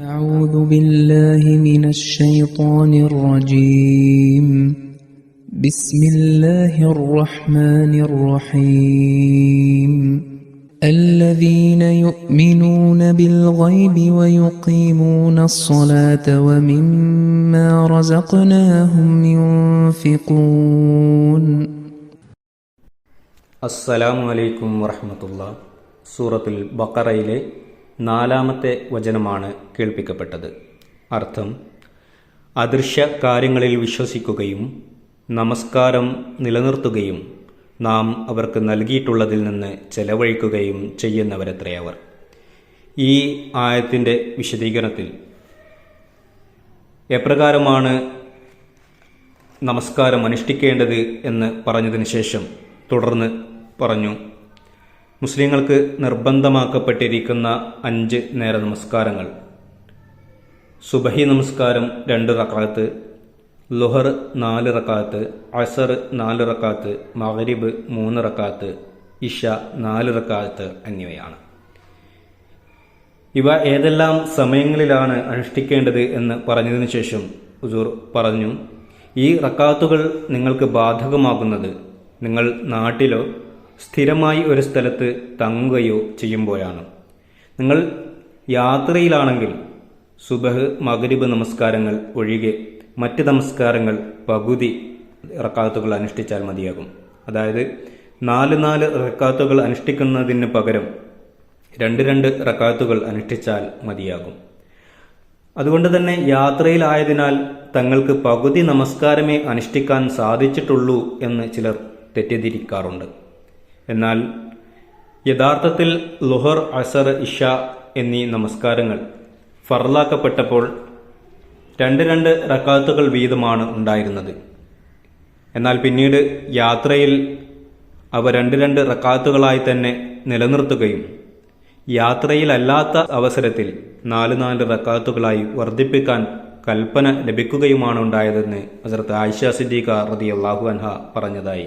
أعوذ بالله من الشيطان الرجيم. بسم الله الرحمن الرحيم. الذين يؤمنون بالغيب ويقيمون الصلاة ومما رزقناهم ينفقون. السلام عليكم ورحمة الله. സൂറത്തുൽ ബക്കറയിലെ നാലാമത്തെ വചനമാണ് കേൾപ്പിക്കപ്പെട്ടത്. അർത്ഥം അദൃശ്യ കാര്യങ്ങളിൽ വിശ്വസിക്കുകയും നമസ്കാരം നിലനിർത്തുകയും നാം അവർക്ക് നൽകിയിട്ടുള്ളതിൽ നിന്ന് ചെലവഴിക്കുകയും ചെയ്യുന്നവരത്രേ അവർ ഈ ആയത്തിന്റെ വിശദീകരണത്തിൽ എപ്രകാരമാണ് നമസ്കാരം അനുഷ്ഠിക്കേണ്ടത് എന്ന് പറഞ്ഞതിന് ശേഷം തുടർന്ന് പറഞ്ഞു. മുസ്ലിങ്ങൾക്ക് നിർബന്ധമാക്കപ്പെട്ടിരിക്കുന്ന അഞ്ച് നേര നമസ്കാരങ്ങൾ. സുബഹി നമസ്കാരം രണ്ട് റക്കാത്ത് ലുഹർ നാല് റക്കാത്ത് അസർ നാല് റക്കാത്ത് മഹരിബ് മൂന്ന് റക്കാത്ത് ഇഷ നാല് റക്കാത്ത് എന്നിവയാണ്. ഇവ ഏതെല്ലാം സമയങ്ങളിലാണ് അനുഷ്ഠിക്കേണ്ടത് എന്ന് പറഞ്ഞതിനു ശേഷം ഹുസൂർ പറഞ്ഞു ഈ റക്കാത്തുകൾ നിങ്ങൾക്ക് ബാധകമാകുന്നത് നിങ്ങൾ നാട്ടിലോ സ്ഥിരമായി ഒരു സ്ഥലത്ത് തങ്ങുകയോ ചെയ്യുമ്പോഴാണ്. നിങ്ങൾ യാത്രയിലാണെങ്കിൽ സുബഹ് മഗ്രിബ് നമസ്കാരങ്ങൾ ഒഴികെ മറ്റ് നമസ്കാരങ്ങൾ പകുതി റക്കാത്തുകൾ അനുഷ്ഠിച്ചാൽ മതിയാകും. അതായത് നാല് നാല് റക്കാത്തുകൾ അനുഷ്ഠിക്കുന്നതിന് പകരം രണ്ട് രണ്ട് റക്കാത്തുകൾ അനുഷ്ഠിച്ചാൽ മതിയാകും. അതുകൊണ്ട് തന്നെ യാത്രയിലായതിനാൽ തങ്ങൾക്ക് പകുതി നമസ്കാരമേ അനുഷ്ഠിക്കാൻ സാധിച്ചിട്ടുള്ളൂ എന്ന് ചിലർ തെറ്റിദ്ധരിക്കാറുണ്ട്. എന്നാൽ യഥാർത്ഥത്തിൽ ലുഹർ അസർ ഇഷ എന്നീ നമസ്കാരങ്ങൾ ഫർലാക്കപ്പെട്ടപ്പോൾ രണ്ട് രണ്ട് റക്കാത്തുകൾ വീതമാണ് ഉണ്ടായിരുന്നത്. എന്നാൽ പിന്നീട് യാത്രയിൽ അവ രണ്ട് രണ്ട് റക്കാത്തുകളായി തന്നെ നിലനിർത്തുകയും യാത്രയിലല്ലാത്ത അവസരത്തിൽ നാല് നാല് റക്കാത്തുകളായി വർദ്ധിപ്പിക്കാൻ കൽപ്പന ലഭിക്കുകയുമാണ് ഉണ്ടായതെന്ന് ഹസരത്ത് ആയിഷ സിദ്ദീഖ റതി അള്ളാഹു അൻഹ പറഞ്ഞതായി.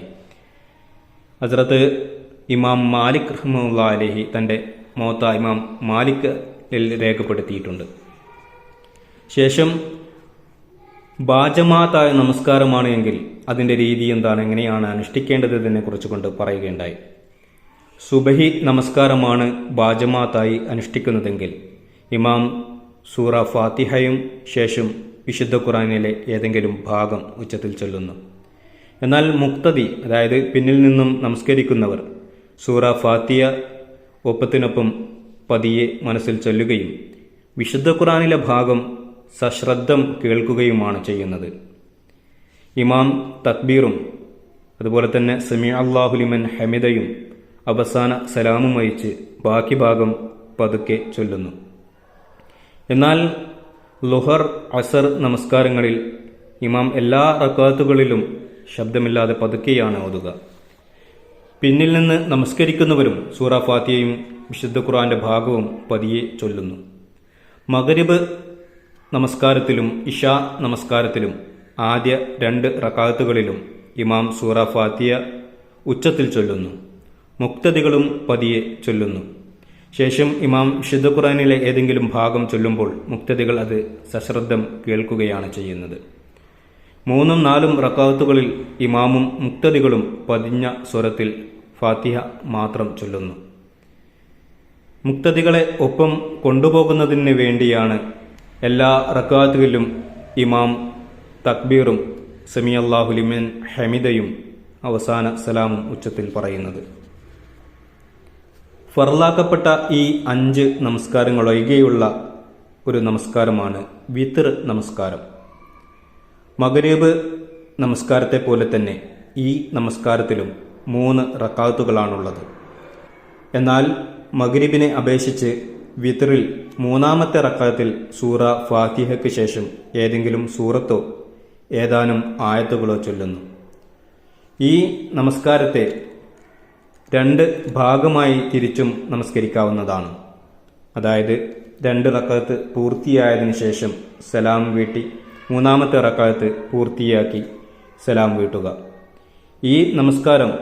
ഹസരത്ത് ഇമാം മാലിക് റഹ്മുല്ല അലഹി തന്റെ മോത്ത ഇമാം മാലിക്കിൽ രേഖപ്പെടുത്തിയിട്ടുണ്ട്. ശേഷം ബാജമാതായ നമസ്കാരമാണ് എങ്കിൽ അതിന്റെ രീതി എന്താണ്? എങ്ങനെയാണ് അനുഷ്ഠിക്കേണ്ടതിനെ കുറിച്ച് കൊണ്ട് പറയുകയുണ്ടായി. സുബഹി നമസ്കാരമാണ് ബാജമാതായി അനുഷ്ഠിക്കുന്നതെങ്കിൽ ഇമാം സൂറ ഫാത്തിഹയും ശേഷം വിശുദ്ധ ഖുറാനിലെ ഏതെങ്കിലും ഭാഗം ഉച്ചത്തിൽ ചൊല്ലുന്നു. എന്നാൽ മുക്തതി അതായത് പിന്നിൽ നിന്നും നമസ്കരിക്കുന്നവർ സൂറ ഫാത്തിയ ഒപ്പത്തിനൊപ്പം പതിയെ മനസ്സിൽ ചൊല്ലുകയും വിശുദ്ധ ഖുറാനിലെ ഭാഗം സശ്രദ്ധം കേൾക്കുകയുമാണ് ചെയ്യുന്നത്. ഇമാം തക്ബീറും അതുപോലെ തന്നെ സമി അള്ളാഹുലിമൻ ഹമിദയും അവസാന സലാമും വഹിച്ച് ബാക്കി ഭാഗം പതുക്കെ ചൊല്ലുന്നു. എന്നാൽ ലുഹർ അസർ നമസ്കാരങ്ങളിൽ ഇമാം എല്ലാ റക്കാത്തുകളിലും ശബ്ദമില്ലാതെ പതുക്കെയാണ് ഓതുക. പിന്നിൽ നിന്ന് നമസ്കരിക്കുന്നവരും സൂറ ഫാത്തിയയും വിശുദ്ധ ഖുറാന്റെ ഭാഗവും പതിയെ ചൊല്ലുന്നു. മകരിബ് നമസ്കാരത്തിലും ഇഷ നമസ്കാരത്തിലും ആദ്യ രണ്ട് റക്കാത്തുകളിലും ഇമാം സൂറ ഫാത്തിയ ഉച്ചത്തിൽ ചൊല്ലുന്നു. മുക്തതികളും പതിയെ ചൊല്ലുന്നു. ശേഷം ഇമാം വിശുദ്ധ ഖുറാനിലെ ഏതെങ്കിലും ഭാഗം ചൊല്ലുമ്പോൾ മുക്തതികൾ അത് സശ്രദ്ധം കേൾക്കുകയാണ് ചെയ്യുന്നത്. മൂന്നും നാലും റക്കാത്തുകളിൽ ഇമാമും മുക്തദികളും പതിഞ്ഞ സ്വരത്തിൽ ഫാത്തിഹ മാത്രം ചൊല്ലുന്നു. മുക്തതികളെ ഒപ്പം കൊണ്ടുപോകുന്നതിന് വേണ്ടിയാണ് എല്ലാ റക്കാത്തുകളിലും ഇമാം തക്ബീറും സമി അള്ളാഹുലിമൻ ഹമിദയും അവസാന സലാമും ഉച്ചത്തിൽ പറയുന്നത്. ഫർലാക്കപ്പെട്ട ഈ അഞ്ച് നമസ്കാരങ്ങളൊഴികെയുള്ള ഒരു നമസ്കാരമാണ് വിത്തർ നമസ്കാരം. മകരീബ് നമസ്കാരത്തെ പോലെ തന്നെ ഈ നമസ്കാരത്തിലും മൂന്ന് റക്കാത്തുകളാണുള്ളത്. എന്നാൽ മഗ്രിബിനെ അപേക്ഷിച്ച് വിത്തറിൽ മൂന്നാമത്തെ റക്കാത്തിൽ സൂറ ഫാത്തിഹയ്ക്ക് ശേഷം ഏതെങ്കിലും സൂറത്തോ ഏതാനും ആയത്തുകളോ ചൊല്ലുന്നു. ഈ നമസ്കാരത്തെ രണ്ട് ഭാഗമായി തിരിച്ചും നമസ്കരിക്കാവുന്നതാണ്. അതായത് രണ്ട് റക്കത്ത് പൂർത്തിയായതിനു ശേഷം സലാം വീട്ടി മൂന്നാമത്തെ റക്കാത്ത് പൂർത്തിയാക്കി. സലാം വീട്ടുക. ഈ നമസ്കാരം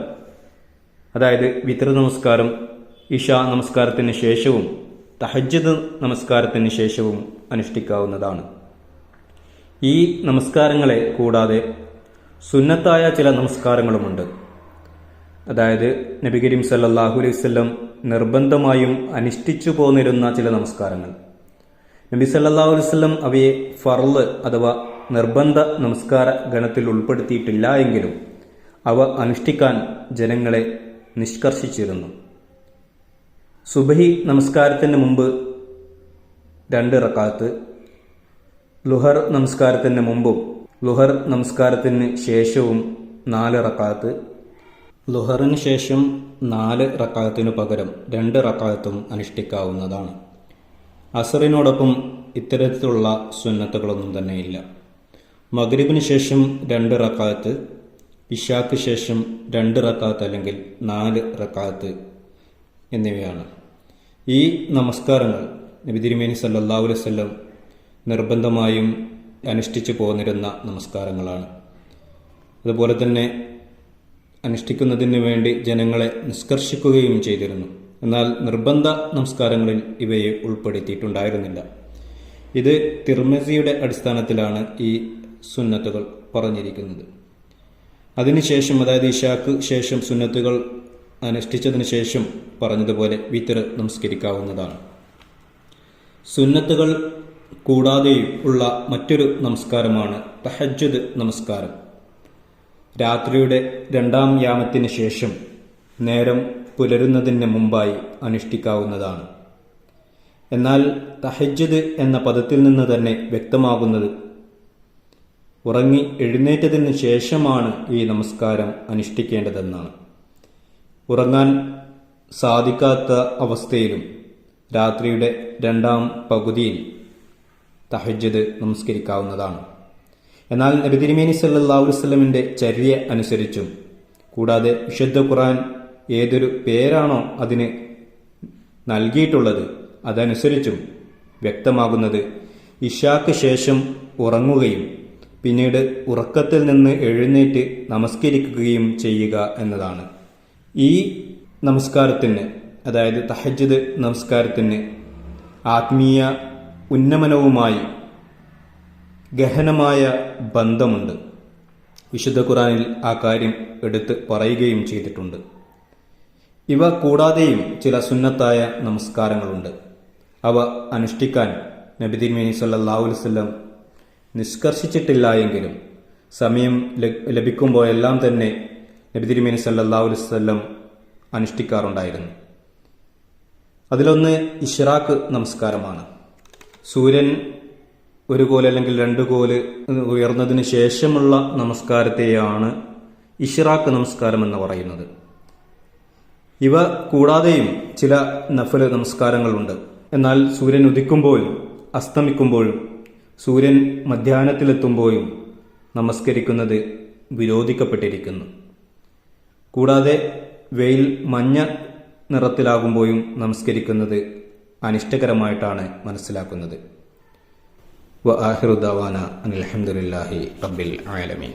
അതായത് വിത്ര നമസ്കാരം ഇഷ നമസ്കാരത്തിന് ശേഷവും തഹജ്ജദ് നമസ്കാരത്തിന് ശേഷവും അനുഷ്ഠിക്കാവുന്നതാണ്. ഈ നമസ്കാരങ്ങളെ കൂടാതെ സുന്നത്തായ ചില നമസ്കാരങ്ങളുമുണ്ട്. അതായത് നബി കരീം സല്ലല്ലാഹു അലൈഹി വസല്ലം നിർബന്ധമായും അനുഷ്ഠിച്ചു പോന്നിരുന്ന ചില നമസ്കാരങ്ങൾ. നബി അലൈഹി വസല്ലം അവയെ ഫർൾ അഥവാ നിർബന്ധ നമസ്കാര ഗണത്തിൽ ഉൾപ്പെടുത്തിയിട്ടില്ല എങ്കിലും അവ അനുഷ്ഠിക്കാൻ ജനങ്ങളെ നിഷ്കർഷിച്ചിരുന്നു. സുബഹി നമസ്കാരത്തിന് മുമ്പ് രണ്ട് റക്കാത്ത് ലുഹർ നമസ്കാരത്തിന് മുമ്പും ലുഹർ നമസ്കാരത്തിന് ശേഷവും നാല് റക്കാത്ത് ലുഹറിന് ശേഷം നാല് റക്കാത്തിനു പകരം രണ്ട് റക്കാത്തും അനുഷ്ഠിക്കാവുന്നതാണ്. അസറിനോടൊപ്പം ഇത്തരത്തിലുള്ള സുന്നത്തുകളൊന്നും തന്നെയില്ല. മഗ്രിബിന് ശേഷം രണ്ട് റക്കാത്ത് ഇഷാക്ക് ശേഷം രണ്ട് റക്കാത്ത് അല്ലെങ്കിൽ നാല് റക്കാത്ത് എന്നിവയാണ്. ഈ നമസ്കാരങ്ങൾ നബി തിരുമേനി സല്ലല്ലാഹു അലൈഹി വസല്ലം നിർബന്ധമായും അനുഷ്ഠിച്ചു പോന്നിരുന്ന നമസ്കാരങ്ങളാണ്. അതുപോലെ തന്നെ അനുഷ്ഠിക്കുന്നതിന് വേണ്ടി ജനങ്ങളെ നിഷ്കർഷിക്കുകയും ചെയ്തിരുന്നു. എന്നാൽ നിർബന്ധ നമസ്കാരങ്ങളിൽ ഇവയെ ഉൾപ്പെടുത്തിയിട്ടുണ്ടായിരുന്നില്ല. ഇത് തിർമസിയുടെ അടിസ്ഥാനത്തിലാണ് ഈ സുന്നത്തുകൾ പറഞ്ഞിരിക്കുന്നത്. അതിനുശേഷം അതായത് ഇഷാക്ക് ശേഷം സുന്നത്തുകൾ അനുഷ്ഠിച്ചതിന് ശേഷം പറഞ്ഞതുപോലെ വിത്തർ നമസ്കരിക്കാവുന്നതാണ്. സുന്നത്തുകൾ കൂടാതെയും ഉള്ള മറ്റൊരു നമസ്കാരമാണ് തഹജ്ജുദ് നമസ്കാരം. രാത്രിയുടെ രണ്ടാം യാമത്തിന് ശേഷം നേരം പുലരുന്നതിന് മുമ്പായി അനുഷ്ഠിക്കാവുന്നതാണ്. എന്നാൽ തഹജ്ജദ് എന്ന പദത്തിൽ നിന്ന് തന്നെ വ്യക്തമാകുന്നത് ഉറങ്ങി എഴുന്നേറ്റതിന് ശേഷമാണ് ഈ നമസ്കാരം അനുഷ്ഠിക്കേണ്ടതെന്നാണ്. ഉറങ്ങാൻ സാധിക്കാത്ത അവസ്ഥയിലും രാത്രിയുടെ രണ്ടാം പകുതിയിൽ തഹജ്ജദ് നമസ്കരിക്കാവുന്നതാണ്. എന്നാൽ നബി തിരുമേനി സല്ലല്ലാഹു അലൈഹി വസല്ലമിന്റെ ചര്യ അനുസരിച്ചും കൂടാതെ വിശുദ്ധ ഖുർആൻ ഏതൊരു പേരാണോ അതിന് നൽകിയിട്ടുള്ളത് അതനുസരിച്ചും വ്യക്തമാകുന്നത് ഇഷാക്ക് ശേഷം ഉറങ്ങുകയും പിന്നീട് ഉറക്കത്തിൽ നിന്ന് എഴുന്നേറ്റ് നമസ്കരിക്കുകയും ചെയ്യുക എന്നതാണ്. ഈ നമസ്കാരത്തിന് അതായത് തഹജ്ജദ് നമസ്കാരത്തിന് ആത്മീയ ഉന്നമനവുമായി ഗഹനമായ ബന്ധമുണ്ട്. വിശുദ്ധ ഖുറാനിൽ ആ കാര്യം എടുത്ത് പറയുകയും ചെയ്തിട്ടുണ്ട്. ഇവ കൂടാതെയും ചില സുന്നത്തായ നമസ്കാരങ്ങളുണ്ട്. അവ അനുഷ്ഠിക്കാൻ നബി തിരുമേനി സല്ലല്ലാഹു അലൈഹി വസല്ലം നിഷ്കർഷിച്ചിട്ടില്ല എങ്കിലും സമയം ലഭിക്കുമ്പോഴെല്ലാം തന്നെ നബി തിരുമേനി സല്ലല്ലാഹു അലൈഹി വസല്ലം അനുഷ്ഠിക്കാറുണ്ടായിരുന്നു. അതിലൊന്ന് ഇഷ്റാഖ് നമസ്കാരമാണ്. സൂര്യൻ ഒരു കോൽ അല്ലെങ്കിൽ രണ്ട് കോൽ ഉയർന്നതിന് ശേഷമുള്ള നമസ്കാരത്തെയാണ് ഇഷ്റാഖ് നമസ്കാരം എന്ന് പറയുന്നത്. ഇവ കൂടാതെയും ചില നഫൽ നമസ്കാരങ്ങളുണ്ട്. എന്നാൽ സൂര്യൻ ഉദിക്കുമ്പോഴും അസ്തമിക്കുമ്പോഴും സൂര്യൻ മധ്യാഹ്നത്തിലെത്തുമ്പോഴും നമസ്കരിക്കുന്നത് വിരോധിക്കപ്പെട്ടിരിക്കുന്നു. കൂടാതെ വെയിൽ മഞ്ഞ നിറത്തിലാകുമ്പോഴും നമസ്കരിക്കുന്നത് അനിഷ്ടകരമായിട്ടാണ് മനസ്സിലാക്കുന്നത്. വ ആഹിറുദ്ദാവാന അനിൽഹമുല്ലാഹി റബ്ബിൽ ആലമീൻ.